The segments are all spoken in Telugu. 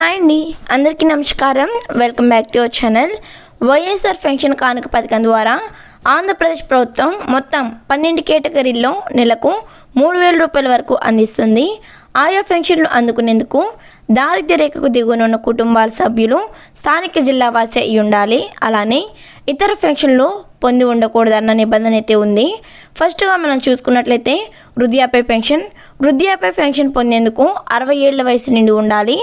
హాయ్ అండి అందరికీ నమస్కారం. Welcome back to our channel YSR pension కానుక పథకం ద్వారా ఆంధ్రప్రదేశ్ ప్రభుత్వం మొత్తం పన్నెండు కేటగిరీల్లో నెలకు మూడు వేల రూపాయల వరకు అందిస్తుంది. ఆయా పెన్షన్లు అందుకునేందుకు దారిద్ర్య రేఖకు దిగువనున్న కుటుంబాల సభ్యులు స్థానిక జిల్లా వాసి అయి ఉండాలి. అలానే ఇతర పెన్షన్లు పొంది ఉండకూడదన్న నిబంధన అయితే ఉంది. ఫస్ట్గా మనం చూసుకున్నట్లయితే వృద్ధాప్య పెన్షన్ వృద్ధాప్య పెన్షన్ పొందేందుకు అరవై ఏళ్ళ వయసు నిండి ఉండాలి.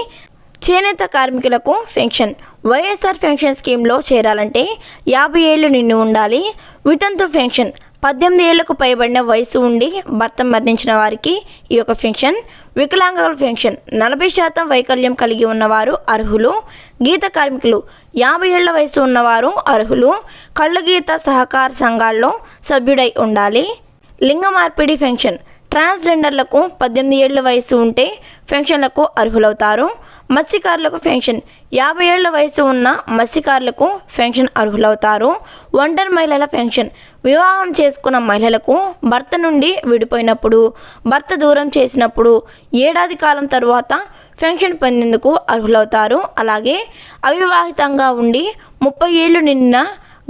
చేనేత కార్మికులకు పెన్షన్. వైఎస్ఆర్ పెన్షన్ స్కీమ్లో చేరాలంటే యాభై ఏళ్ళు నిండి ఉండాలి. వితంతు పెన్షన్. పద్దెనిమిది ఏళ్ళకు పైబడిన వయసు ఉండి భర్త మరణించిన వారికి ఈ యొక్క పెన్షన్. వికలాంగుల పెన్షన్. నలభై శాతం వైకల్యం కలిగి ఉన్నవారు అర్హులు. గీత కార్మికులు. యాభై ఏళ్ళ వయసు ఉన్నవారు అర్హులు. కళ్ళు గీత సహకార సంఘాల్లో సభ్యుడై ఉండాలి. లింగ మార్పిడి పెన్షన్. ట్రాన్స్జెండర్లకు పద్దెనిమిది ఏళ్ళ వయసు ఉంటే పెన్షన్లకు అర్హులవుతారు. మత్స్యకారులకు పెన్షన్ యాభై ఏళ్ళ వయసు ఉన్న మత్స్యకారులకు పెన్షన్ అర్హులవుతారు. ఒంటరి మహిళల పెన్షన్ వివాహం చేసుకున్న మహిళలకు భర్త నుండి విడిపోయినప్పుడు భర్త దూరం చేసినప్పుడు ఏడాది కాలం తరువాత పెన్షన్ పొందేందుకు అర్హులవుతారు. అలాగే అవివాహితంగా ఉండి ముప్పై ఏళ్ళు నిండిన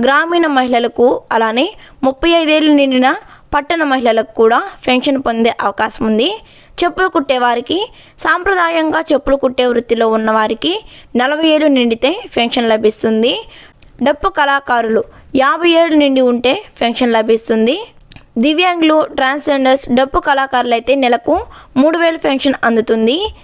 గ్రామీణ మహిళలకు అలానే ముప్పై ఐదేళ్ళు నిండిన పట్టణ మహిళలకు కూడా పెన్షన్ పొందే అవకాశం ఉంది. చెప్పులు కుట్టేవారికి సాంప్రదాయంగా చెప్పులు కుట్టే వృత్తిలో ఉన్నవారికి నలభై ఏళ్ళు నిండితే పెన్షన్ లభిస్తుంది. డప్పు కళాకారులు యాభై ఏళ్ళు నిండి ఉంటే పెన్షన్ లభిస్తుంది. దివ్యాంగులు ట్రాన్స్జెండర్స్ డప్పు కళాకారులు అయితే నెలకు మూడు వేలు పెన్షన్ అందుతుంది.